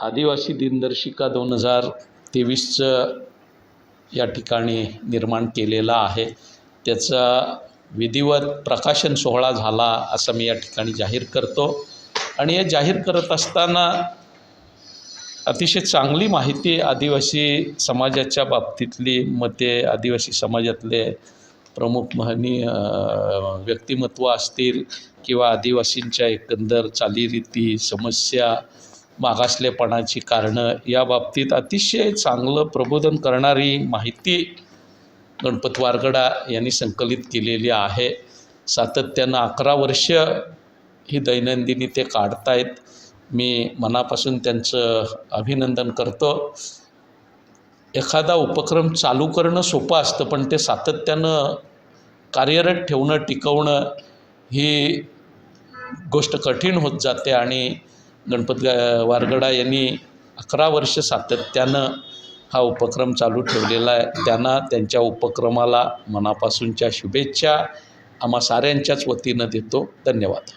आदिवासी दिनदर्शिका दोन हजार तेवीसचं या ठिकाणी निर्माण केलेलं आहे. त्याचा विधिवत प्रकाशन सोहळा झाला असं मी या ठिकाणी जाहीर करतो. आणि हे जाहीर करत असताना अतिशय चांगली माहिती आदिवासी समाजाच्या बाबतीतली मते आदिवासी समाजातले प्रमुख महनीय व्यक्तिमत्व असतील किंवा आदिवासींच्या एकंदर चालीरीती समस्या मागासलेपणाची कारणं या बाबतीत अतिशय चांगलं प्रबोधन करणारी माहिती गणपत वारगडा यांनी संकलित केलेली आहे. सातत्यानं अकरा वर्ष ही दैनंदिनी ते काढतायत. मी मनापासून त्यांचं अभिनंदन करतो. एखादा उपक्रम चालू करणं सोपं असतं पण ते सातत्यानं कार्यरत ठेवणं टिकवणं ही गोष्ट कठीण होत जाते आणि गणपत गा- वारगडा यांनी अकरा वर्ष सातत्यानं हा उपक्रम चालू ठेवलेला आहे. त्यांना त्यांच्या उपक्रमाला मनापासूनच्या शुभेच्छा आम्हा साऱ्यांच्याच वतीनं देतो. धन्यवाद.